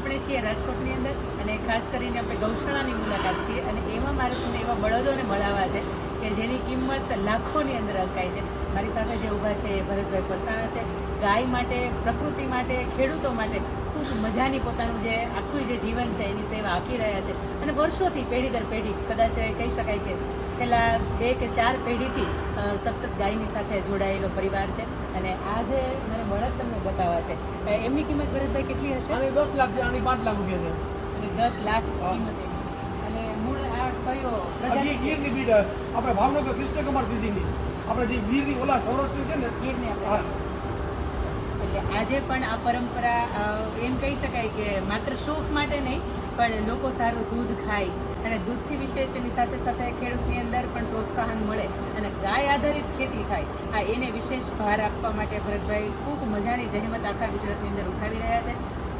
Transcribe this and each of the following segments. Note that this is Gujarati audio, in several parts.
આપણે છીએ રાજકોટની અંદર અને ખાસ કરીને આપણે ગૌશાળાની મુલાકાત છીએ અને એમાં મારે તમને એવા બળદોને મળાવવા છે કે જેની કિંમત લાખોની અંદર અંકાય છે. મારી સાથે જે ઊભા છે એ ભરતભાઈ પરસાણા છે. ગાય માટે, પ્રકૃતિ માટે, ખેડૂતો માટે ખૂબ મજાની પોતાનું જે આખું જે જીવન છે એની સેવા આપી રહ્યા છે. અને વર્ષોથી પેઢી દર પેઢી, કદાચ કહી શકાય કે છેલ્લા બે કે ચાર પેઢીથી સતત ગાયની સાથે જોડાયેલો પરિવાર છે. અને આ જે મારે બળદ તમને બતાવવા છે એમની કિંમત ભરતભાઈ કેટલી હશે? આની દસ લાખ છે આની પાંચ લાખ રૂપિયા અને દસ લાખ. કિંમત અને મૂળ આ કયો છે? ગીરની બીડ આપણે ભાવનગર કૃષ્ણ કૃષ્ણકુમાર સુધીની આપણે જે ગીરની ઓલા સૌરાષ્ટ્ર છે ને ગીરની આપણે. એટલે આજે પણ આ પરંપરા એમ કહી શકાય કે માત્ર શોખ માટે નહીં પણ લોકો સારું દૂધ ખાય. અને દૂધથી વિશેષ એની સાથે સાથે ખેડૂતની અંદર પણ પ્રોત્સાહન મળે અને ગાય આધારિત ખેતી થાય. આ એને વિશેષ ભાર આપવા માટે ભરતભાઈ ખૂબ મજાની જહેમત આખા ગુજરાતની અંદર ઉઠાવી રહ્યા છે.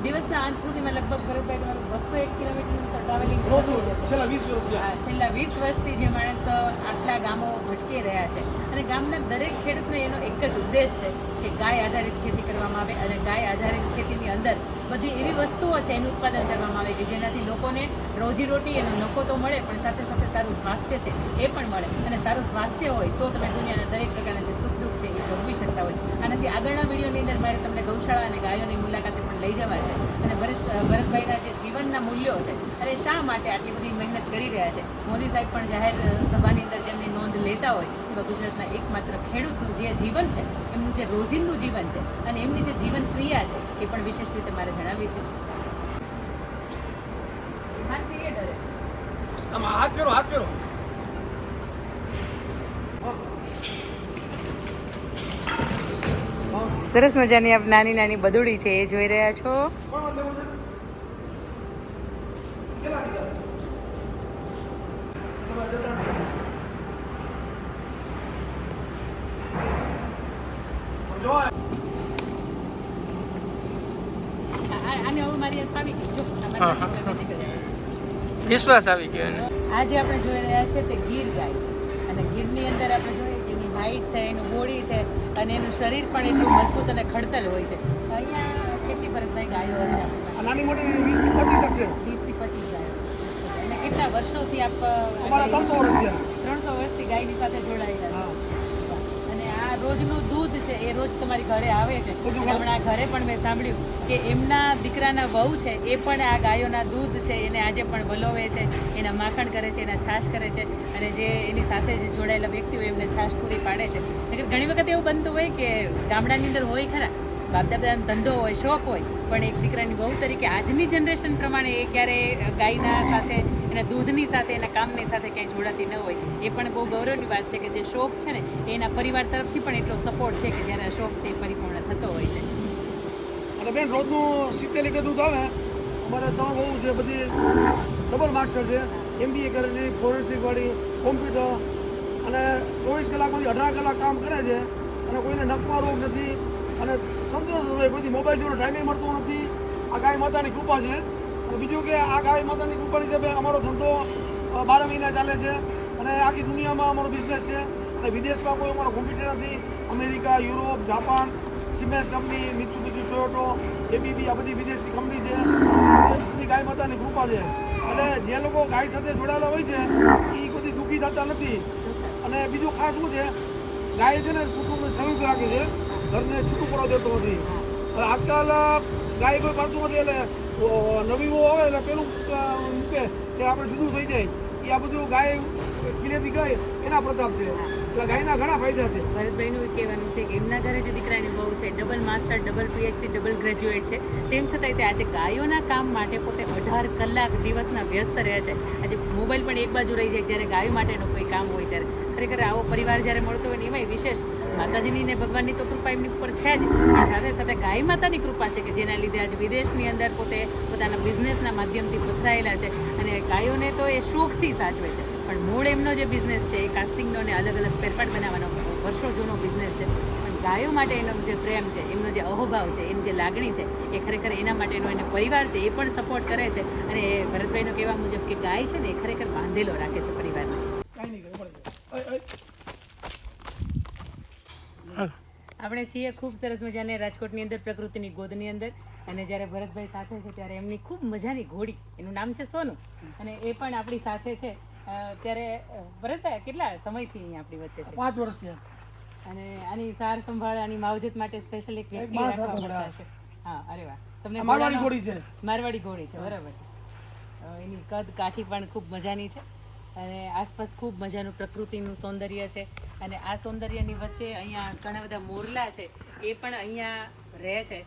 દિવસના અંત સુધીમાં લગભગ ભરતભાઈ તમારું બસો એક કિલોમીટરનું ટ્રાવેલિંગ છેલ્લા વીસ વર્ષથી જે માણસ આટલા ગામો ભટકી રહ્યા છે. અને ગામના દરેક ખેડૂતનો એનો એક જ ઉદ્દેશ છે કે ગાય આધારિત ખેતી કરવામાં આવે અને ગાય આધારિત ખેતીની અંદર બધી એવી વસ્તુઓ છે એનું ઉત્પાદન કરવામાં આવે કે જેનાથી લોકોને રોજીરોટી એનો નફો તો મળે, પણ સાથે સાથે સારું સ્વાસ્થ્ય છે એ પણ મળે. અને સારું સ્વાસ્થ્ય હોય તો તમે દુનિયાના દરેક પ્રકારના જે સુખ દુઃખ છે એ ભોગવી શકતા હોય. આનાથી આગળના વિડીયોની અંદર મારે તમને ગૌશાળા અને ગાયોની મુલાકાતે પણ લઈ જવા છે. અને ભરત ભરતભાઈના જે જીવનના મૂલ્યો છે અને શા માટે આટલી બધી મહેનત કરી રહ્યા છે? મોદી સાહેબ પણ જાહેર સભાની અંદર જેમની નોંધ લેતા હોય એવા ગુજરાતના એકમાત્ર ખેડૂતનું જે જીવન છે એમનું જે રોજિંદુ જીવન છે અને એમની જે જીવન ક્રિયા છે એ પણ વિશેષ રીતે મારે જણાવવી છે હાથ ફેરો હાથ ફેરો હા. હા. સરસ મજાની આપ નાની નાની બદુડી છે એ જોઈ રહ્યા છો કોણ વાત લેવું છે કેટલા કીધા તમારે જતા જો આ- આ- આને હવે મારી હાથ આવી ગઈ જો આ હા, મારી હા, નજીક જ આવી. વિશ્વાસ આવી ગયો આજે આપણે જોઈ રહ્યા છે તે ગીર ગાય છે. અને ગીરની અંદર આપણે જોઈએ કે એની હાઈટ છે એનું બોડી છે અને એનું શરીર પણ એટલું મજબૂત અને ખડતલ હોય છે. અહીંયા કેટલી ભરતભાઈ ગાયો છે? નાની મોટી વીસથી પચીસ શકશે વીસથી પચીસ ગાયો. અને કેટલા વર્ષોથી આપ ત્રણસો વર્ષથી ગાયની સાથે જોડાયેલા છો? રોજનું દૂધ છે એ રોજ તમારી ઘરે આવે છે. હમણાં ઘરે પણ મેં સાંભળ્યું કે એમના દીકરાના વહુ છે એ પણ આ ગાયોના દૂધ છે એને આજે પણ વલોવે છે એના માખણ કરે છે એના છાશ કરે છે અને જે એની સાથે જે જોડાયેલા વ્યક્તિઓ એમને છાશ પૂરી પાડે છે. ઘણી વખત એવું બનતું હોય કે ગામડાની અંદર હોય ખરા બાપ દાદાનો ધંધો હોય, શોખ હોય, પણ એક દીકરાની બહુ તરીકે આજની જનરેશન પ્રમાણે એ ક્યારે ગાયના સાથે એના દૂધની સાથે એના કામની સાથે ક્યાંય જોડાતી ન હોય, એ પણ બહુ ગૌરવની વાત છે કે જે શોખ છે ને, એના પરિવાર તરફથી પણ એટલો સપોર્ટ છે કે જ્યારે શોખ છે એ પરિપૂર્ણ થતો હોય છે. અને બેન, રોજનું સિત્તેર લીટર દૂધ આવે, અમારે ત્રણ બહુ છે, બધી ડબલ માસ્ટર છે એમબીએ કરેલી ફોરેન્સિક વાળી કોમ્પ્યુટર અને ચોવીસ કલાકમાંથી અઢાર કલાક કામ કરે છે, અને કોઈને નખમાં રોગ નથી અને સંતોષ હોય બધી મોબાઈલ જોડે ટાઈમે મળતો નથી. આ ગાય માતાની કૃપા છે. અને બીજું કે આ ગાય માતાની કૃપાની હિસાબે અમારો ધંધો બાર મહિના ચાલે છે અને આખી દુનિયામાં અમારો બિઝનેસ છે. અને વિદેશમાં કોઈ અમારો કોમ્પ્યુટર નથી. America, Europe, Japan Siemens company Mitsubishi Toyota ABB આ બધી વિદેશની કંપની છે. બધી ગાય માતાની કૃપા છે. એટલે જે લોકો ગાય સાથે જોડાયેલા હોય છે એ બધી દુઃખી થતા નથી. અને બીજું ખાસ શું છે? ગાય છે ને કુટુંબને સંયુક્ત રાખે છે. ઘરને છૂટું પડવા દેતો નથી. અને આજકાલ ગાય કોઈ પાડતું નથી એટલે નવી વહુ આવે એટલે પેલું મૂકે કે આપણે જુદું થઈ જાય. એ આ બધું ગાય ખીલેથી ગાય એના પ્રતાપ છે. એટલે ગાયના ઘણા ફાયદા છે. ભરતભાઈનું કહેવાનું છે કે એમના ઘરે જે દીકરાની વહુ છે, double master, double PhD, double graduate છે. તેમ છતાંય તે આજે ગાયોના કામ માટે પોતે અઢાર કલાક દિવસના વ્યસ્ત રહે છે. આજે મોબાઈલ પણ એક બાજુ રહી જાય, જ્યારે ગાયો માટેનું કોઈ કામ હોય ત્યારે. ખરેખર આવો પરિવાર જ્યારે મળતો હોય ને એમાંય વિશેષ માતાજીની ભગવાનની તો કૃપા એમની ઉપર છે જ. સાથે સાથે ગાય માતાની કૃપા છે કે જેના લીધે આજે વિદેશની અંદર પોતે પોતાના બિઝનેસના માધ્યમથી પથરાયેલા છે અને ગાયોને તો એ શોખથી સાચવે છે. પણ મૂળ એમનો જે બિઝનેસ છે, એ કાસ્ટિંગનો અને અલગ અલગ ફેરફાર બનાવવાનો વર્ષો જૂનો બિઝનેસ છે. પણ ગાયો માટે એનો જે પ્રેમ છે, એમનો જે અહોભાવ છે, એની જે લાગણી છે, એ ખરેખર એના માટેનો એનો પરિવાર છે, એ પણ સપોર્ટ કરે છે. અને ભરતભાઈનો કહેવા મુજબ કે ગાય છે ને, એ ખરેખર બાંધેલો રાખે છે પરિવારને કાંઈ નહીં કરે પડે અય, અય. આપણે છીએ ખૂબ સરસ મજાને રાજકોટની અંદર પ્રકૃતિની ગોદની અંદર. અને જ્યારે ભરતભાઈ સાથે છે ત્યારે એમની ખૂબ મજાની ઘોડી. એનું નામ છે સોનું. અને એ પણ આપણી સાથે છે. ત્યારે ભરતભાઈ કેટલા સમયથી અહીં આપણી વચ્ચે છે? પાંચ વર્ષ છે અને આની સાર સંભાળ આની માવજત માટે સ્પેશિયલ એક વ્યક્તિ રાખવા. હશે. હા અરે વાહ. તમને મારવાડી ઘોડી છે. મારવાડી ઘોડી છે બરાબર છે. એની કદ કાઠી પણ ખૂબ મજાની છે. અને આસપાસ ખૂબ મજાનું પ્રકૃતિનું સૌંદર્ય છે. અને આ સૌંદર્યની વચ્ચે અહીંયા ઘણા બધા મોરલા છે એ પણ અહીંયા રહે છે.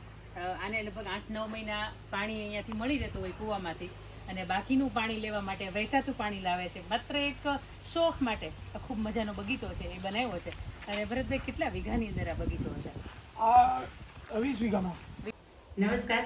આને લગભગ આઠ નવ મહિના પાણી અહીંયાથી મળી રહેતું હોય કૂવામાંથી. અને બાકીનું પાણી લેવા માટે વેચાતું પાણી લાવે છે. માત્ર એક શોખ માટે આ ખૂબ મજાનો બગીચો છે એ બનાવ્યો છે. અને ભરતભાઈ કેટલા વીઘાની અંદર આ બગીચો છે? વીસ વીઘામાં. નમસ્કાર.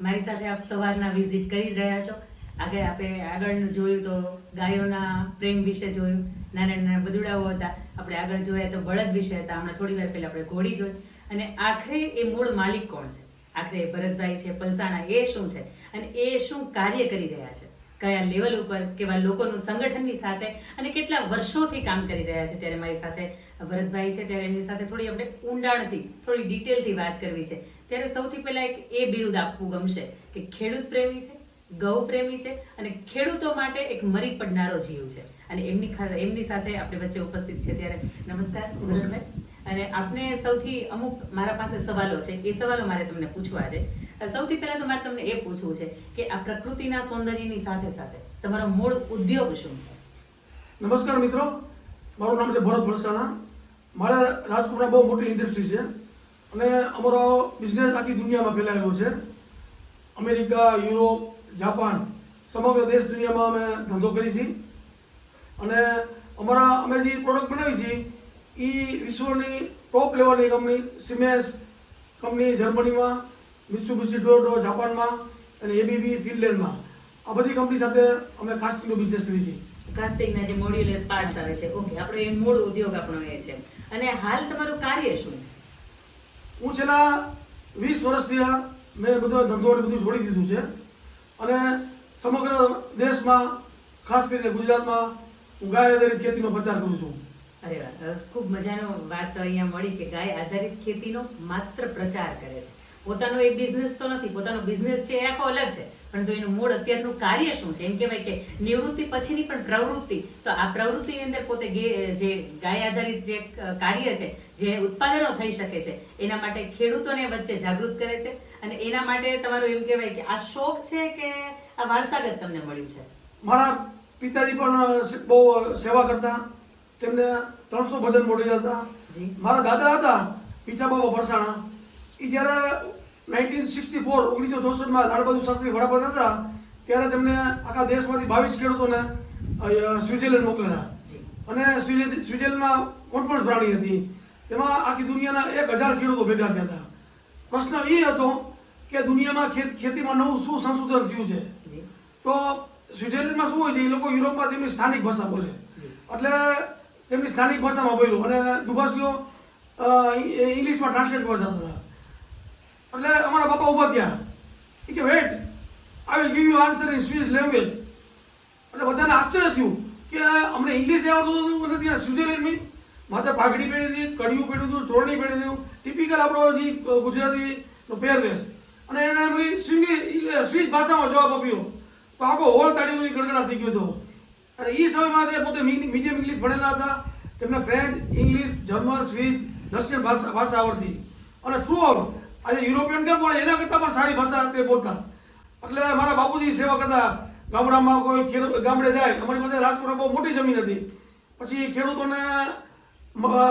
મારી સાથે આપ સવારના વિઝિટ કરી રહ્યા છો. આગળ આપણે આગળનું જોયું તો ગાયોના પ્રેમ વિશે જોયું નાના નાના બદુડાઓ હતા. આપણે આગળ જોયા તો બળદ વિશે હતા. હમણાં થોડી વાર પહેલાં આપણે ઘોડી જોઈ. અને આખરે એ મૂળ માલિક કોણ છે? આખરે ભરતભાઈ છે, પલસાણા, એ શું છે? અને એ શું કાર્ય કરી રહ્યા છે? કયા લેવલ ઉપર, કેવા લોકોનું સંગઠનની સાથે અને કેટલા વર્ષોથી કામ કરી રહ્યા છે? ત્યારે મારી સાથે ભરતભાઈ છે, ત્યારે એમની સાથે થોડી આપણે ઊંડાણથી, થોડી ડિટેલથી વાત કરવી છે. ત્યારે સૌથી પહેલાં એક એ બિરુદ આપવું ગમશે કે ખેડૂત પ્રેમી છે ગૌ પ્રેમી છે અને ખેડૂતો માટે એક મરી પડનારો જીવ છે. અને એમની એમની સાથે આપણે વચ્ચે ઉપસ્થિત છે ત્યારે નમસ્કાર ભરતભાઈ અને આપને સૌથી અમુક મારા પાસે સવાલો છે. એ સવાલો મારે તમને પૂછવા છે. સૌથી પહેલા તો મારે તમને એ પૂછવું છે કે આ પ્રકૃતિના સૌંદર્યની સાથે સાથે તમારો મૂળ ઉદ્યોગ શું છે? નમસ્કાર મિત્રો. મારું નામ છે ભરત ભરસાણા. મારા રાજકોટમાં બહુ મોટી ઇન્ડસ્ટ્રી છે. અને અમારો બિઝનેસ આખી દુનિયામાં ફેલાયેલો છે. અમેરિકા, યુરોપ જાપાન સમગ્ર દેશ દુનિયામાં અમે ધંધો કરી છીએ અને અમારા અમે જે પ્રોડક્ટ બનાવી છીએ એ વિશ્વની top level company Siemens company જર્મનીમાં મિત્સુબિશી ટોયોટો જાપાનમાં અને એબીબી ફિનલેન્ડમાં આ બધી કંપની સાથે અમે કાસ્ટિંગનો બિઝનેસ કરી છીએ. કાસ્ટિંગના જે મોડ્યુલર પાર્ટ્સ આવે છે. ઓકે આપણો એ મૂળ ઉદ્યોગ આપણો એ છે અને હાલ તમારું કાર્ય શું છે? હું છેલ્લા વીસ વર્ષથી મેં બધો ધંધો બધું છોડી દીધું છે. અને સમગ્ર દેશમાં, ખાસ કરીને ગુજરાતમાં હું ગાય આધારિત ખેતીનો પ્રચાર કરું છું. અરે વાહ ખૂબ મજાનો વાત અહીંયા મળી કે ગાય આધારિત ખેતીનો માત્ર પ્રચાર કરે છે. પોતાનો એ બિઝનેસ તો નથી, પોતાનો બિઝનેસ છે એ આખો અલગ છે. પરંતુ એનું મૂળ અત્યારનું કાર્ય શું છે? એમ કહેવાય કે નિવૃત્તિ પછીની પણ પ્રવૃત્તિ. તો આ પ્રવૃત્તિની અંદર પોતે જે ગાય આધારિત જે કાર્ય છે જે ઉત્પાદનો થઈ શકે છે એના માટે ખેડૂતોને વચ્ચે જાગૃત કરે છે અને એના માટે તમારું એમ કહેવાય કે આ શોખ છે કે આ વારસાગત તમને મળ્યું છે? મારા પિતાજી પણ બહુ સેવા કરતા. તેમને ત્રણસો ભજન મોડી હતા. મારા દાદા હતા પિતા બાબા ફરસાણા એ જ્યારે નાઇન્ટીન સિક્સટી ફોર ઓગણીસો ચોસઠમાં લાલબહાદુર શાસ્ત્રી વડાપ્રધાન હતા ત્યારે તેમને આખા દેશમાંથી બાવીસ ખેડૂતોને સ્વિટરલેન્ડ સ્વિટ્ઝરલેન્ડ મોકલેલા અને સ્વિટરલેન્ડમાં કોન્ફરન્સ ભરાણી હતી તેમાં આખી દુનિયાના એક હજાર ખેડૂતો ભેગા થયા હતા. પ્રશ્ન એ હતો કે દુનિયામાં ખેત ખેતીમાં નવું શું સંશોધન થયું છે? તો સ્વિટરલેન્ડમાં શું હોય છે એ લોકો યુરોપમાં તેમની સ્થાનિક ભાષા બોલે. એટલે તેમની સ્થાનિક ભાષામાં બોલ્યું. અને દુભાષીઓ ઇંગ્લિશમાં ટ્રાન્સલેટ કરતા હતા. એટલે અમારા બાપા ઊભા થયા. એ કે, wait I will give you answer in Swedish language એટલે બધાને આશ્ચર્ય થયું કે અમને ઇંગ્લિશ આવડતું હતું નથી આ સ્વિટ્ઝરલેન્ડની માથે પાઘડી પહેરી હતી, કડિયું પહેર્યું હતું, ચોરણી પહેરી હતું. ટિપિકલ આપણો જે ગુજરાતી પહેરવેશ. અને એને એમની સ્વિંગી સ્વિસ ભાષામાં જવાબ આપ્યો. તો આખો હોલ તાળીનો એ ગણગણા થઈ ગયો હતો. અને એ સમયમાં તે પોતે મીડિયમ ઇંગ્લિશ ભણેલા હતા. તેમને French English German Swiss Russian ભાષા ભાષા આવડતી. અને થ્રુ આઉટ આજે યુરોપિયન કેમ બોલે એના કરતાં પણ સારી ભાષા તે બોલતા. એટલે મારા બાપુજી સેવા કરતા ગામડામાં કોઈ ખેડૂત ગામડે જાય, અમારી પાસે રાજકોટમાં બહુ મોટી જમીન હતી. પછી ખેડૂતોને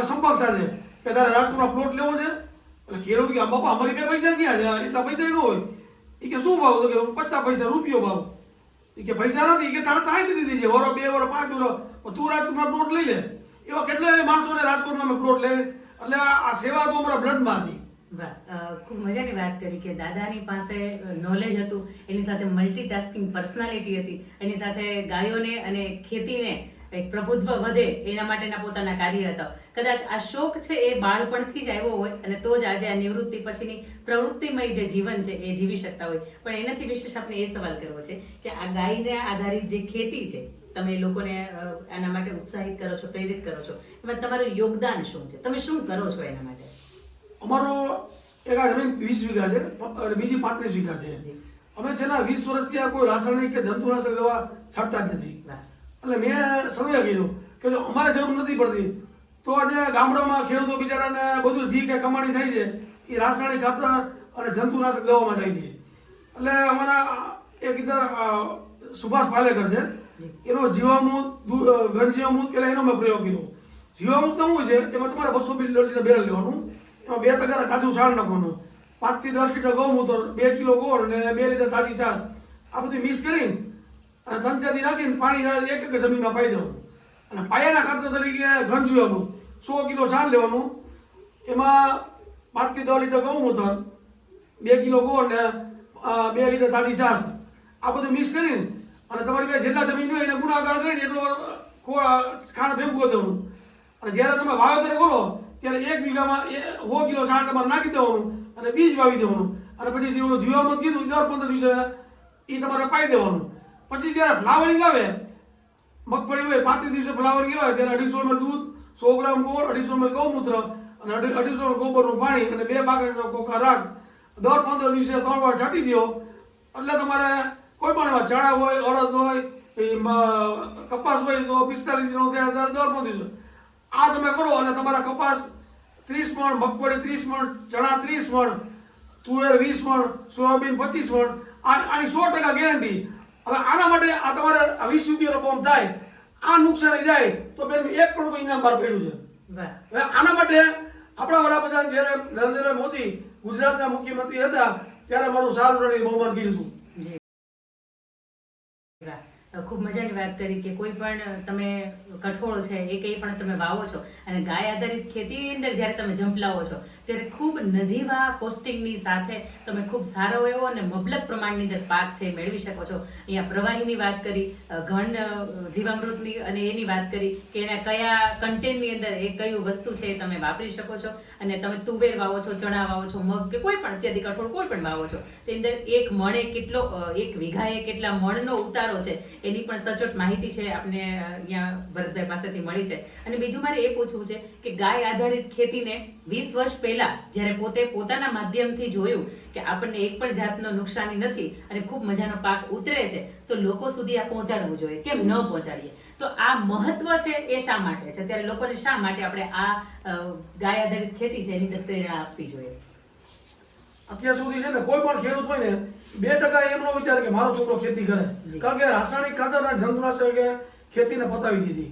સંપર્ક સાથે કે તારે રાજકોટમાં પ્લોટ લેવો છે? એટલે ખેડૂત કે બાપા, અમારી પાસે પૈસા ક્યાં છે? એટલા પૈસા ન હોય. એ કે, શું ભાવ? તો કે, પચાસ પૈસા રૂપિયો ભાવ. એ કે, પૈસા નથી. કે, તારે તાઈ દીધી છે. વરો બે, વરો પાંચ, વરો. તું રાજકોટમાં પ્લોટ લઈ લે. એવા કેટલાય માણસોને રાજકોટમાં અમે પ્લોટ લે એટલે આ સેવા તો અમારા બ્લડમાં હતી. ખૂબ મજાની વાત કરી કે દાદાની પાસે નોલેજ હતું, એની સાથે મલ્ટીટાસ્કિંગ પર્સનાલિટી હતી, એની સાથે ગાયોને અને ખેતીને એક પ્રભુત્વ વધે એના માટેના પોતાના કાર્ય હતા. કદાચ આ શોખ છે એ બાળપણથી જ આવ્યો હોય અને તો જ આજે આ નિવૃત્તિ પછીની પ્રવૃત્તિમય જે જીવન છે એ જીવી શકતા હોય. પણ એનાથી વિશેષ આપણે એ સવાલ કરવો છે કે આ ગાયને આધારિત જે ખેતી છે, તમે લોકોને એના માટે ઉત્સાહિત કરો છો, પ્રેરિત કરો છો, એમાં તમારું યોગદાન શું છે? તમે શું કરો છો એના માટે? અમારો એક આ જમીન વીસ વીઘા છે અને બીજી પાંત્રીસ વીઘા છે. અમે છેલ્લા વીસ વર્ષથી આ કોઈ રાસાયણિક કે જંતુનાશક દવા છાંટતા જ નથી. એટલે મેં સર્વે કર્યું કે જો અમારે જરૂર નથી પડતી તો આજે ગામડામાં ખેડૂતો બિચારાને બધું જી કે કમાણી થાય છે એ રાસાયણિક ખાતર અને જંતુનાશક દવામાં થાય છે. એટલે અમારા એક ઇધર સુભાષ પાલેકર છે. એનો જીવામૃત ઘન જીવામૃત પહેલાં એનો મેં પ્રયોગ કર્યો. જીવામૃત શું છે? એમાં તમારે બસો મિલીલીટર બેરલ લેવાનું. એમાં બે તગારા કાજુ છાણ નાખવાનું. પાંચથી દસ લીટર ગૌમૂત્ર બે કિલો ગોળ અને બે લીટર તાજી છાશ. આ બધું મિક્સ કરીને અને તંત્રથી નાખીને પાણી એક એક જમીનમાં પાઈ દેવાનું. અને પાયાના ખાતર તરીકે ઘન જોવાનું સો કિલો છાણ લેવાનું. એમાં પાંચથી દસ લીટર ગૌમૂત્ર બે કિલો ગોળ ને બે લીટર તાજી છાશ. આ બધું મિક્સ કરીને અને તમારી પાસે જેટલા જમીન હોય એને ગુણાકાર કરીને એટલો ખાંડ ભેગું દેવાનું. અને જ્યારે તમે વાવેતર કરો ત્યારે એક વીઘામાં એ સો કિલો છાણ તમારે નાખી દેવાનું અને બીજ વાવી દેવાનું. અને પછી જે ઓલું કીધું દર પંદર દિવસે એ તમારે પાઈ દેવાનું. પછી જ્યારે ફ્લાવરિંગ આવે, મગફળી હોય, પાંત્રીસ દિવસે ફ્લાવરિંગ આવે, ત્યારે અઢીસો એમ દૂધ, સો ગ્રામ ગોળ, અઢીસો એમ ગૌમૂત્ર અને અઢી- અઢીસો ગોબરનું પાણી અને બે બાકસનો કોકા રાખ. દર પંદર દિવસે ત્રણ વાર છાંટી દો. એટલે તમારે કોઈ પણ એવા ચણા હોય, અડદ હોય કપાસ હોય તો પિસ્તાલીસ ત્યારે દર પંદર દિવસે. આ તમે કરો અને તમારા કપાસ ત્રીસ મણ મગફળી ત્રીસ મણ ચણા ત્રીસ મણ તુવેર વીસ મણ સોયાબીન પચીસ મણ આની સો ટકા ગેરંટી હવે આના માટે આ તમારે વીસ રૂપિયાનો બોમ્બ થાય. આ નુકસાની જાય તો બેન એક કરોડ રૂપિયા ઇનામ બહાર પડ્યું છે. હવે આના માટે આપણા વડાપ્રધાન જ્યારે નરેન્દ્રભાઈ મોદી ગુજરાતના મુખ્યમંત્રી હતા ત્યારે મારું સારું રણી બહુમાન કીધું. ખૂબ મજાની વાત કરી કે કોઈ પણ તમે કઠોળ છે, એ કંઈ પણ તમે વાવો છો અને ગાય આધારિત ખેતીની અંદર જ્યારે તમે ઝંપલાવો છો, ત્યારે ખૂબ નજીવા કોસ્ટિંગની સાથે તમે ખૂબ સારો એવો અને મબલક પ્રમાણની અંદર પાક છે મેળવી શકો છો. અહીંયા પ્રવાહીની વાત કરી ઘન જીવામૃતની અને એની વાત કરી કે એના કયા કન્ટેનની અંદર એ કયું વસ્તુ છે એ તમે વાપરી શકો છો અને તમે તુવેર વાવો છો, ચણા વાવો છો, મગ કે કોઈ પણ અત્યારથી કઠોળ કોઈ પણ વાવો છો, તેની અંદર એક મણે કેટલો એક વીઘાએ કેટલા મણનો ઉતારો છે એની પણ સચોટ માહિતી છે, આપને અહીંયા ભરતભાઈ પાસેથી મળી છે. અને બીજું મારે એ પૂછવું છે કે ગાય આધારિત ખેતીને વીસ વર્ષ પહેલા જ્યારે પોતે પોતાના માધ્યમથી જોયું કે આપણને એક પણ જાતનો નુકસાની નથી અને ખૂબ મજાનો પાક ઉતરે છે, તો લોકો સુધી આ પહોંચાડવું જોઈએ. કેમ ન પહોંચાડીએ? તો આ મહત્વ છે એ શા માટે છે? ત્યારે લોકોને શા માટે આપણે આ ગાય આધારિત ખેતી છે એની અંદર પ્રેરણા આપવી જોઈએ? અત્યાર સુધી છે ને કોઈ પણ ખેડૂત હોય ને બે ટકા એમનો વિચાર કે મારો છોકરો ખેતી કરે. કારણ કે રાસાયણિક ખાતર અને જંતુનાશકે ખેતીને પતાવી દીધી.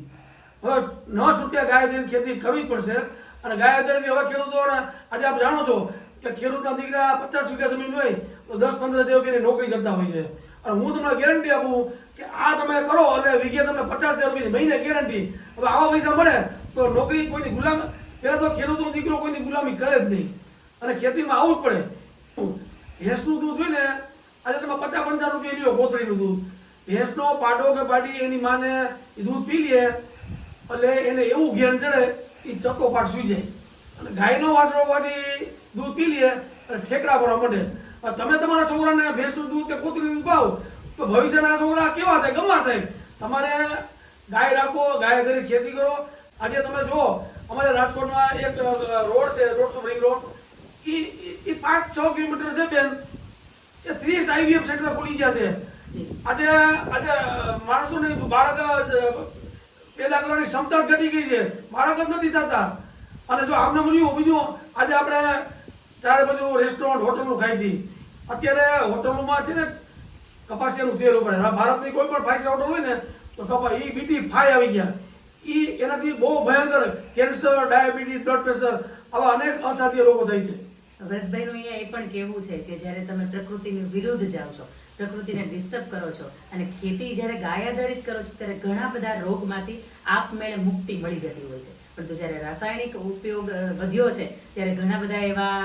હવે ન છૂટ્યા ગાય આધારિત ખેતી કરવી પડશે. અને ગાય આધારિત હવે ખેડૂતોને, આજે આપ જાણો છો કે ખેડૂતના દીકરા પચાસ વીઘા જમીન હોય તો દસ પંદર હજાર રૂપિયાની નોકરી કરતા હોય છે. અને હું તમને ગેરંટી આપું કે આ તમે કરો એટલે વીઘે તમને પચાસ હજાર રૂપિયાની મહિને ગેરંટી હવે આવા પૈસા મળે તો નોકરી કોઈની ગુલામ, પહેલાં તો ખેડૂતનો દીકરો કોઈની ગુલામી કરે જ નહીં. અને ખેતીમાં આવવું જ પડે. ભેંસનું દૂધ હોય ને આજે તમે પચાસ પંચાવન રૂપિયા લ્યો કોથળીનું દૂધ. ભેંસનો પાડો કે પાડી, એની માને એ દૂધ પી લે, એટલે એને એવું ઘેન ચડે, એ ચક્કો પાટ સુઈ જાય. અને ગાયનો વાછડો હોવાથી દૂધ પી લે, અને ઠેકડા ભરવા મળે તમે તમારા છોકરાને ભેંસનું દૂધ કે દૂધ પાવ તો ભવિષ્યના છોકરા કેવા થાય ગમા થાય. તમારે ગાય રાખો, ગાય ઘરે ખેતી કરો. આજે તમે જુઓ, અમારે રાજકોટમાં એક રોડ છે, રોડ રિંગ રોડ. એ પાંચ છ કિલોમીટર છે બેન. એ ત્રીસ આઈવીએફ સેન્ટર ખુલી ગયા છે. આજે આજે માણસોને બાળક પેદા કરવાની ક્ષમતા ઘટી ગઈ છે. બાળક જ નથી થતા. અને જો આમને બધું બીજું આજે આપણે ચારે બધું રેસ્ટોરન્ટ હોટલનું ખાઈ છીએ અત્યારે હોટલોમાં છે ને કપાસિયાનું તેલ ઉપર ભારતની કોઈ પણ ફાઈવ હોટલ હોય ને તો કપા ઈ બીટી ફાઈ આવી ગયા. એ એનાથી બહુ ભયંકર કેન્સર ડાયાબિટીસ બ્લડ પ્રેશર આવા અનેક અસાધ્ય રોગો થાય છે. ભરતભાઈનું અહીંયા એ પણ કહેવું છે કે જ્યારે તમે પ્રકૃતિની વિરુદ્ધ જાઓ છો, પ્રકૃતિને ડિસ્ટર્બ કરો છો અને ખેતી જ્યારે ગાય આધારિત કરો છો, ત્યારે ઘણા બધા રોગમાંથી આપમેળે મુક્તિ મળી જતી હોય છે. પરંતુ જ્યારે રાસાયણિક ઉપયોગ વધ્યો છે, ત્યારે ઘણા બધા એવા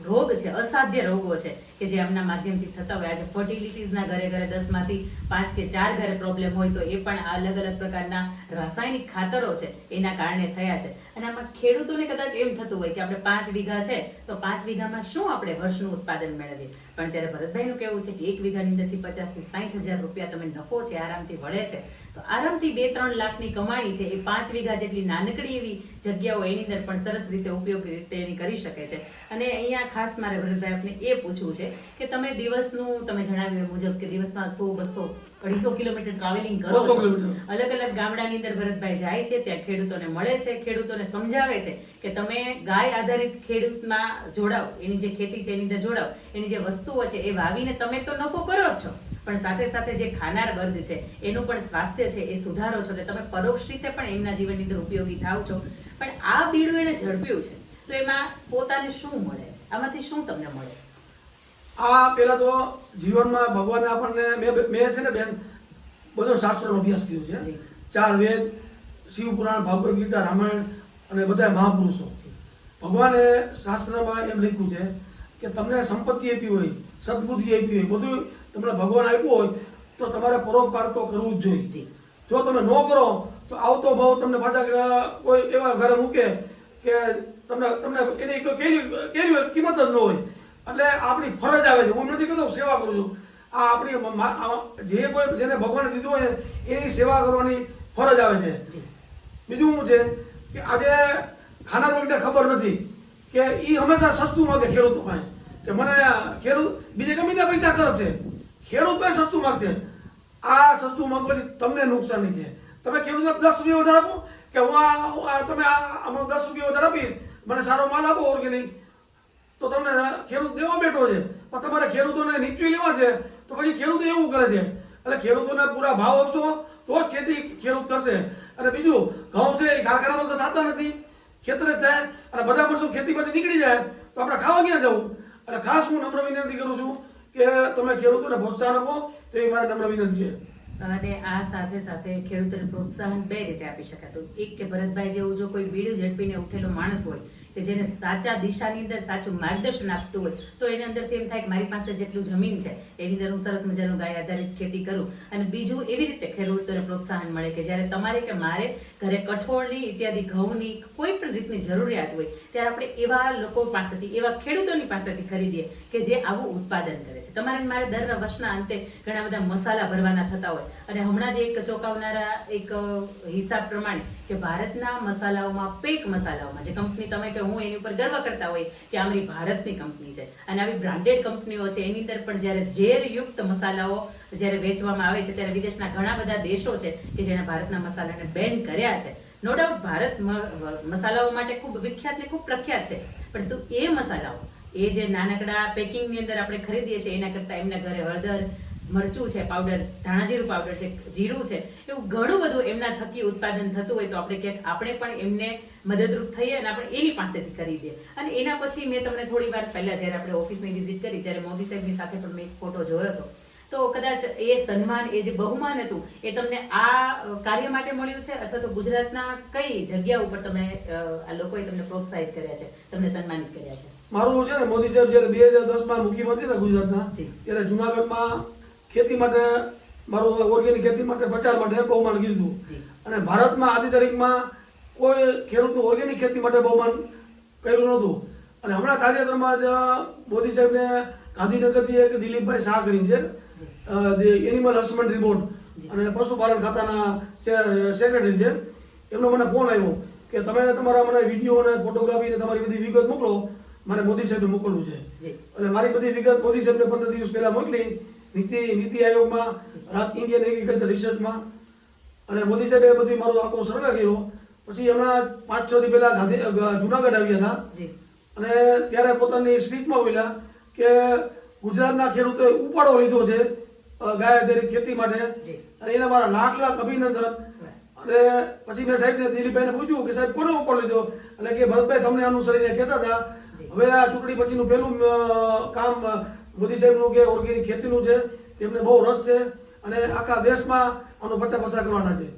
રોગ છે, અસાધ્ય રોગો છે, કે જે આમના માધ્યમથી થતા હોય. આજે ફર્ટિલિટીઝના ઘરે ઘરે દસમાંથી પાંચ કે ચાર ઘરે પ્રોબ્લેમ હોય તો એ પણ અલગ અલગ પ્રકારના રાસાયણિક ખાતરો છે, એના કારણે થયા છે. અને આમાં ખેડૂતોને કદાચ એમ થતું હોય કે આપણે પાંચ વીઘા છે, તો પાંચ વીઘામાં શું આપણે વર્ષનું ઉત્પાદન મેળવીએ? પણ ત્યારે ભરતભાઈનું કહેવું છે કે એક વીઘાની અંદરથી પચાસથી સાઠ હજાર રૂપિયા તમે નફો છે, આરામથી વળે છે. તો આરામથી બે ત્રણ લાખની કમાણી છે એ પાંચ વીઘા જેટલી નાનકડી એવી જગ્યાઓ એની અંદર પણ સરસ રીતે ઉપયોગ રીતે એની કરી શકે છે. અને અહીંયા ખાસ મારે ભરતભાઈ આપને એ પૂછવું છે કે તમે દિવસનું તમે જણાવ્યું મુજબ કે દિવસમાં સો બસો અઢીસો કિલોમીટર ટ્રાવેલિંગ કરો છો. અલગ અલગ ગામડાની અંદર ભરતભાઈ જાય છે ત્યાં ખેડૂતોને મળે છે ખેડૂતોને સમજાવે છે કે તમે ગાય આધારિત ખેડૂતમાં જોડાવ એની જે ખેતી છે એની અંદર જોડાવ એની જે વસ્તુઓ છે એ વાવીને તમે તો નફો કરો જ છો. પણ સાથે સાથે જે ખાનાર વર્ગ છે એનું પણ સ્વાસ્થ્ય છે એ સુધારો છો એટલે તમે પરોક્ષ રીતે પણ એમના જીવનની અંદર ઉપયોગી થાવ છો. પણ આ બીડું એને ઝડપ્યું છે તો એમાં પોતાને શું મળે છે? આમાંથી શું તમને મળે? આ પેલા તો જીવનમાં ભગવાને આપણને મેં મેં છે ને બેન બધો શાસ્ત્રનો અભ્યાસ કર્યો છે. ચાર વેદ શિવપુરાણ ભાગવત ગીતા રામાયણ અને બધા મહાપુરુષો. ભગવાને શાસ્ત્રમાં એમ લખ્યું છે કે તમને સંપત્તિ આપી હોય સદબુદ્ધિ આપી હોય બધું તમને ભગવાન આપ્યું હોય તો તમારે પરોપકાર તો કરવું જ જોઈએ. જો. તમે ન કરો તો આવતો ભાવ તમને પાછા કોઈ એવા ઘરે મૂકે કે તમને તમને એની કોઈ કેરી કેરી કિંમત જ ન હોય. એટલે આપણી ફરજ આવે છે. હું નથી કહેતો સેવા કરું છું. આ આપણી જે કોઈ જેને ભગવાને દીધું હોય એની સેવા કરવાની ફરજ આવે છે. બીજું શું છે કે આજે ખાનાર વર્ગને ખબર નથી કે એ હંમેશા સસ્તું માગે ખેડૂતો પાસે. કે મને ખેડૂત બીજે ગમે ત્યાં પૈસા ખર્ચ? છે ખેડૂત પાસે સસ્તું માગશે? આ સસ્તું માગવાથી તમને નુકસાની છે. તમે ખેડૂતને દસ રૂપિયા વધારે આપો કે હું આ તમે આમાં દસ રૂપિયા વધારે આપીશ, મને સારો માલ આપો ઓર્ગેનિક તો તમને ખેડૂત દેવા બેઠો છે. પણ તમારે ખેડૂતોને નીચવી લેવા છે, તો પછી ખેડૂત એવું કરે છે. એટલે ખેડૂતોને પૂરા ભાવ આપશો, તો જ ખેતી ખેડૂત કરશે. અને બીજું, ઘઉં છે એ કારખાનામાં તો થતા નથી. ખેતરે થાય. અને બધા માણસો ખેતીમાંથી નીકળી જાય. તો આપણે ખાવા ક્યાં જવું? એટલે ખાસ હું નમ્ર વિનંતી કરું છું કે તમે ખેડૂતોને પ્રોત્સાહન આપો, તો એ મારે નમ્ર વિનંતી છે. અને આ સાથે સાથે ખેડૂતોને પ્રોત્સાહન બે રીતે આપી શકાય? તો એક કે ભરતભાઈ જેવું જો કોઈ બીડું ઝડપીને ઉઠેલો માણસ હોય કે જેને સાચા દિશાની અંદર સાચું માર્ગદર્શન આપતું હોય, તો એની અંદરથી એમ થાય કે મારી પાસે જેટલું જમીન છે, એની અંદર હું સરસ મજાનું ગાય આધારિત ખેતી કરું. અને બીજું એવી રીતે ખેડૂતોને પ્રોત્સાહન મળે કે જ્યારે તમારે કે મારે ઘરે કઠોળની ઇત્યાદિ, ઘઉંની કોઈ પણ રીતની જરૂરિયાત હોય, ત્યારે આપણે એવા લોકો પાસેથી, એવા ખેડૂતોની પાસેથી ખરીદીએ કે જે આવું ઉત્પાદન કરે છે. તમારે મારે દર વર્ષના અંતે ઘણા બધા મસાલા ભરવાના થતા હોય. અને હમણાં જ એક ચોંકાવનારા એક હિસાબ પ્રમાણે કે ભારતના મસાલાઓમાં, પેક મસાલાઓમાં, જે કંપની તમે કે હું એની ઉપર ગર્વ કરતા હોય કે આ મારી ભારતની કંપની છે. અને આવી બ્રાન્ડેડ કંપનીઓ છે, એની અંદર પણ જ્યારે ઝેરયુક્ત મસાલાઓ જ્યારે વેચવામાં આવે છે, ત્યારે વિદેશના ઘણા બધા દેશો છે કે જેણે ભારતના મસાલાને બેન કર્યા છે. નો ડાઉટ ભારત મસાલાઓ માટે ખૂબ વિખ્યાત ને ખૂબ પ્રખ્યાત છે. પરંતુ એ મસાલાઓ, એ જે નાનકડા પેકિંગની અંદર આપણે ખરીદીએ છીએ, એના કરતાં એમના ઘરે હળદર મરચું છે પાવડર ધાણાજીરું પાવડર છે જીરું છે એવું ઘણું બધું એમના થકી ઉત્પાદન થતું હોય તો આપણે ક્યાંક આપણે પણ એમને મદદરૂપ થઈએ અને આપણે એની પાસેથી ખરીદીએ અને એના પછી મેં તમને થોડી વાર પહેલા જ્યારે આપણે ઓફિસની વિઝિટ કરી ત્યારે મોદી સાહેબની સાથે પણ મેં એક ફોટો જોયો હતો. તો કદાચ એ સન્માન એ જે બહુમાન હતું એ તમને આ કાર્ય માટે મળ્યું છે અથવા તો ગુજરાતના કઈ જગ્યા ઉપર તમે આ લોકોએ તમને પ્રોત્સાહિત કર્યા છે તમને સન્માનિત કર્યા છે? મારું છે મોદી સાહેબ જ્યારે બે હજાર દસમાં મુખ્યમંત્રી હતા ગુજરાતના. ત્યારે જુનાગઢમાં ખેતી માટે મારું ઓર્ગેનિક ખેતી માટે પ્રચાર માટે બહુમાન કીધું અને ભારતમાં આદિ તારીખમાં કોઈ ખેડૂતનું ઓર્ગેનિક ખેતી માટે બહુમાન કર્યું નહોતું. અને હમણાં તાજેતરમાં જ મોદી સાહેબને ગાંધીનગરથી એક દિલીપભાઈ શાહ કરીને છે એનિમલ હસબન્ડરી બોર્ડ અને પશુપાલન ખાતાના સેક્રેટરી છે એમનો મને ફોન આવ્યો કે તમે તમારા મને વીડિયો અને ફોટોગ્રાફી અને તમારી બધી વિગત મોકલો. મારે મોદી સાહેબને મોકલવું છે. અને મારી બધી વિગત મોદી સાહેબને પંદર દિવસ પહેલાં મોકલી. નીતિ નીતિ આયોગમાં રાત ઇન્ડિયન એગ્રીકલ્ચર રિસર્ચમાં. અને મોદી સાહેબે બધી મારો આખો સર્વે કર્યો. પછી હમણાં પાંચ છ દી પહેલા ગાંધી જુનાગઢ આવ્યા હતા. અને ત્યારે પોતાની સ્પીચમાં બોલ્યા કે ગુજરાતના ખેડૂતોએ ઉપાડો લીધો છે ગાય આધારિત ખેતી માટે. અને એના મારા લાખ લાખ અભિનંદન. અને પછી મેં સાહેબને દિલીપભાઈને પૂછ્યું કે સાહેબ કોને ઉપર લીધો? એટલે કે ભરતભાઈ તમને અનુસરીને કહેતા હતા. હવે આ ચૂંટણી પછીનું પહેલું કામ મોદી સાહેબનું કે ઓર્ગેનિક ખેતીનું છે, તેમને બહુ રસ છે અને આખા દેશમાં આનો પચાસ પચાસ કરવાના છે.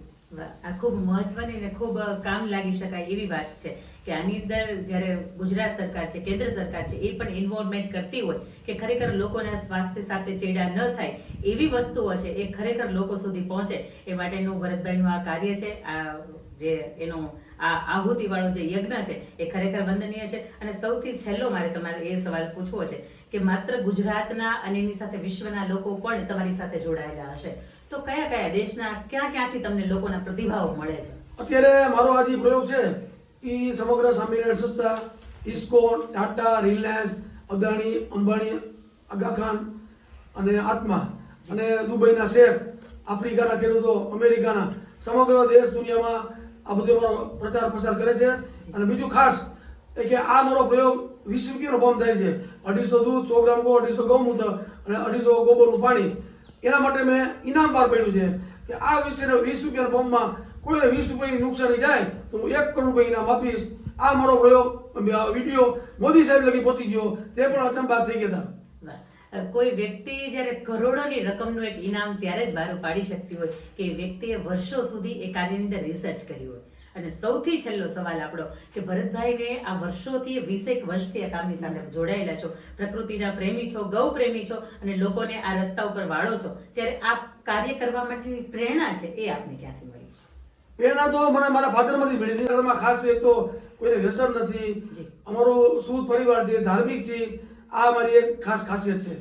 આ ખૂબ મહત્વની અને ખૂબ કામ લાગી શકાય એવી વાત છે કે આની અંદર જ્યારે ગુજરાત સરકાર છે, કેન્દ્ર સરકાર છે, એ પણ ઇન્વોલ્વમેન્ટ કરતી હોય કે ખરેખર લોકોના સ્વાસ્થ્ય સાથે ચેડા ન થાય એવી વસ્તુઓ છે, એ ખરેખર લોકો સુધી પહોંચે એ માટેનું ભરતભાઈનું આ કાર્ય છે, આ જે એનો આ આહુતિવાળો જે યજ્ઞ છે, એ ખરેખર વંદનીય છે અને સૌથી છેલ્લો મારે તમારે એ સવાલ પૂછવો છે કે માત્ર ગુજરાતના અને એની સાથે વિશ્વના લોકો પણ તમારી સાથે જોડાયેલા હશે. તો કયા કયા દેશના ક્યાં ક્યાંથી તમને લોકોના પ્રતિભાવો મળે છે? અત્યારે મારો આ જે પ્રયોગ છે. એ સમગ્ર સ્વામિનારાયણ સંસ્થા ઇસ્કોન ટાટા, રિલાયન્સ, અદાણી, અંબાણી અગાખાન અને આત્મા અને દુબઈના શેખ, આફ્રિકાના ખેડૂતો, અમેરિકાના સમગ્ર દેશ દુનિયામાં આ બધો મારો પ્રચાર પ્રસાર કરે છે. અને બીજું ખાસ એ કે આ મારો પ્રયોગ વીસ રૂપિયાનો બોમ્બ થાય છે. અઢીસો દૂધ, સો ગ્રામ ગોળ, અઢીસો ગૌમૂત્ર અને અઢીસો ગોબરનું પાણી. એના માટે મેં ઇનામ બહાર પાડ્યું છે કે આ વિશે વીસ રૂપિયાના બોમ્બમાં કોઈને વીસ રૂપિયાની નુકસાની જાય તો હું એક કરોડ રૂપિયા ઇનામ આપીશ. આ મારો પ્રયોગ વીડિયો મોદી સાહેબ લગી પહોંચી ગયો. તે પણ અચંબા થઈ ગયા હતા. કોઈ વ્યક્તિ જ્યારે કરોડોની રકમનું એક ઇનામ ત્યારે જ બહાર પાડી શકતી હોય કે વ્યક્તિએ વર્ષો સુધી એ કાર્યની અંદર રિસર્ચ કરી હોય. અને સૌથી છેલ્લો સવાલ આપણો કે ભરતભાઈને આ વર્ષોથી વીસેક વર્ષથી આ કામની સાથે જોડાયેલા છો. પ્રકૃતિના પ્રેમી છો ગૌ પ્રેમી છો અને લોકોને આ રસ્તા ઉપર વાળો છો. ત્યારે આ કાર્ય કરવા માટેની પ્રેરણા છે એ આપને ક્યાંથી મળી પ્રેરણા તો મને મારા ફાધરમાંથી મળી હતી. ઘરમાં ખાસ એક તો કોઈને વ્યસન નથી. અમારો શુદ્ધ પરિવાર છે ધાર્મિક છે આ મારી એક ખાસ ખાસિયત છે.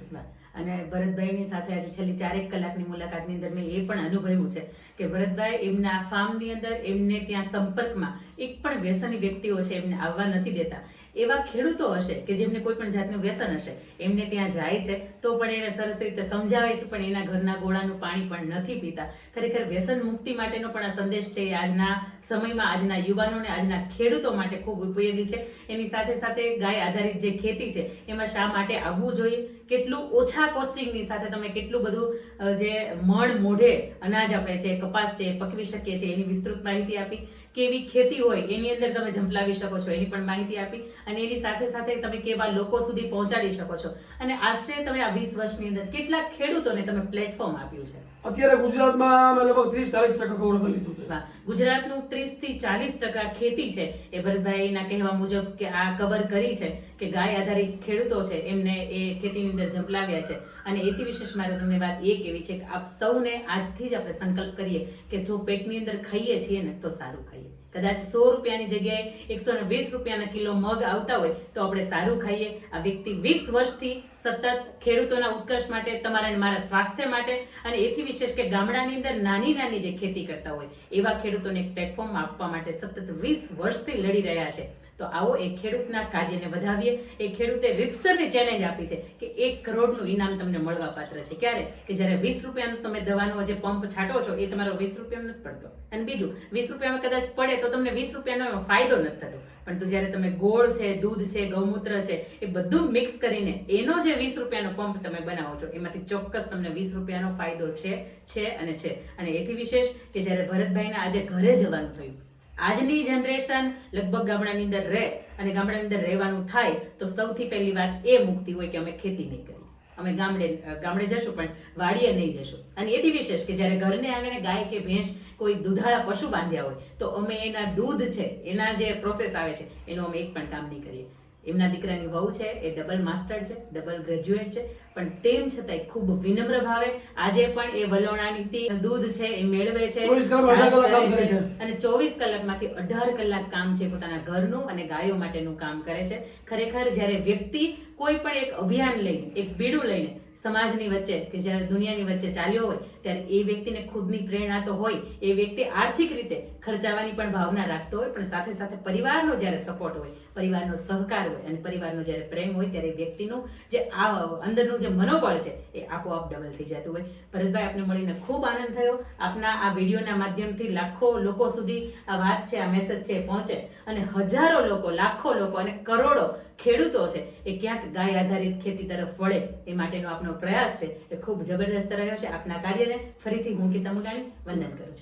અને ભરતભાઈની સાથે આજે છેલ્લી ચારેક કલાકની મુલાકાતની અંદર મેં એ પણ અનુભવ્યું છે. કે ભરતભાઈ એમના ફાર્મની અંદર એમને ત્યાં સંપર્કમાં એક પણ વ્યસની વ્યક્તિઓ છે, એમને આવવા નથી દેતા. એવા ખેડૂતો હશે કે જેમને કોઈ પણ જાતનું વ્યસન હશે, એમને ત્યાં જાય છે, તો પણ એને સરસ રીતે સમજાવે છે, પણ એના ઘરના ગોળાનું પાણી પણ નથી પીતા. ખરેખર વ્યસન મુક્તિ માટેનો પણ આ સંદેશ છે આજના સમયમાં આજના યુવાનોને આજના ખેડૂતો માટે ખૂબ ઉપયોગી છે. એની સાથે સાથે ગાય આધારિત જે ખેતી છે, એમાં શા માટે આવવું જોઈએ? કેટલું ઓછા કોસ્ટિંગની સાથે તમે કેટલું બધું જે મણ મોઢે અનાજ આપે છે, કપાસ છે, પકવી શકીએ છીએ, એની વિસ્તૃત માહિતી આપી. કેવી ખેતી હોય, એની અંદર તમે ઝંપલાવી શકો છો, એની પણ માહિતી આપી. અને એની સાથે સાથે તમે કેવા લોકો સુધી પહોંચાડી શકો છો. અને આશરે તમે આ વીસ વર્ષની અંદર કેટલા ખેડૂતોને તમે પ્લેટફોર્મ આપ્યું છે. અત્યારે ગુજરાતમાં અમે લગભગ ત્રીસ ચાલીસ ટકા કવર કરી લીધું છે. ગુજરાતનું ત્રીસથી ચાલીસ ટકા ખેતી છે એ ભરતભાઈના કહેવા મુજબ કે આ કવર કરી છે કે ગાય આધારિત ખેડૂતો છે એમને એ ખેતીની અંદર ઝંપલાવ્યા છે. અને એથી વિશેષ મારે તમને વાત એ કેવી છે કે આપ સૌને આજથી જ આપણે સંકલ્પ કરીએ કે જો પેટની અંદર ખાઈએ છીએ ને તો સારું ખાઈએ. કદાચ સો રૂપિયાની જગ્યાએ એકસો ને વીસ રૂપિયાના કિલો મગ આવતા હોય તો આપણે સારું ખાઈએ. આ વ્યક્તિ વીસ વર્ષથી સતત ખેડૂતોના ઉત્કર્ષ માટે, તમારા મારા સ્વાસ્થ્ય માટે અને એથી વિશેષ કે ગામડાની અંદર નાની નાની જે ખેતી કરતા હોય, એવા ખેડૂતોને એક પ્લેટફોર્મ આપવા માટે સતત વીસ વર્ષથી લડી રહ્યા છે. તો આવો એ ખેડૂતના કાર્યને વધાવીએ. એ ખેડૂતે રીતસરની ચેલેન્જ આપી છે કે એક કરોડનું ઇનામ તમને મળવા પાત્ર છે. ક્યારે? કે જ્યારે વીસ રૂપિયાનું તમે દવાનો જે પંપ છાંટો છો, એ તમારો વીસ રૂપિયા નથી પડતો. અને બીજું, વીસ રૂપિયામાં કદાચ પડે તો તમને વીસ રૂપિયાનો ફાયદો નથી થતો. પણ તો જ્યારે તમે ગોળ છે, દૂધ છે, ગૌમૂત્ર છે, એ બધું મિક્સ કરીને એનો જે વીસ રૂપિયાનો પંપ તમે બનાવો છો, એમાંથી ચોક્કસ તમને વીસ રૂપિયાનો ફાયદો છે છે અને છે. અને એથી વિશેષ કે જ્યારે ભરતભાઈના આજે ઘરે જવાનું થયું આજની જનરેશન લગભગ ગામડાની અંદર રહે અને ગામડાની અંદર રહેવાનું થાય તો સૌથી પહેલી વાત એ મુક્તિ હોય કે અમે ખેતી નહીં કરી અમે ગામડે ગામડે જશું પણ વાડીએ નહીં જશું. અને એથી વિશેષ કે જ્યારે ઘરને આંગણે ગાય કે ભેંસ કોઈ દુધાળા પશુ બાંધ્યા હોય તો અમે એના દૂધ છે, એના જે પ્રોસેસ આવે છે, એનું અમે એક પણ કામ નહીં કરીએ. એમના દીકરાની વહુ છે એ ડબલ માસ્ટર છે ડબલ ગ્રેજ્યુએટ છે પણ તેમ છતાંય ખૂબ વિનમ્ર ભાવે આજે પણ એ વલોણાની દૂધ છે એ મેળવે છે 24 કલાક, અઢાર કલાક કામ કરે છે. અને ચોવીસ કલાકમાંથી અઢાર કલાક કામ છે પોતાના ઘરનું અને ગાયો માટેનું કામ કરે છે ખરેખર જ્યારે વ્યક્તિ કોઈ પણ એક અભિયાન લઈને એક બીડું લઈને સમાજની વચ્ચે કે જ્યારે દુનિયાની વચ્ચે ચાલ્યો હોય, ત્યારે એ વ્યક્તિને ખુદની પ્રેરણા તો હોય, એ વ્યક્તિ આર્થિક રીતે ખર્ચાવાની પણ ભાવના રાખતો હોય, પણ સાથે સાથે પરિવારનો જ્યારે સપોર્ટ હોય, પરિવારનો સહકાર હોય અને પરિવારનો જ્યારે પ્રેમ હોય, ત્યારે વ્યક્તિનું જે આ અંદરનું જે મનોબળ છે, એ આપોઆપ ડબલ થઈ જતું હોય. ભરતભાઈ, આપને મળીને ખૂબ આનંદ થયો. આપના આ વિડીયોના માધ્યમથી લાખો લોકો સુધી આ વાત છે, આ મેસેજ છે પહોંચે. અને હજારો લોકો, લાખો લોકો અને કરોડો ખેડૂતો છે, એ ક્યાંક ગાય આધારિત ખેતી તરફ વળે, એ માટેનો આપનો પ્રયાસ છે. એ ખૂબ જબરદસ્ત રહ્યો છે. આપના કાર્યને ફરીથી હું ગીતા મુલાણી વંદન કરું છું.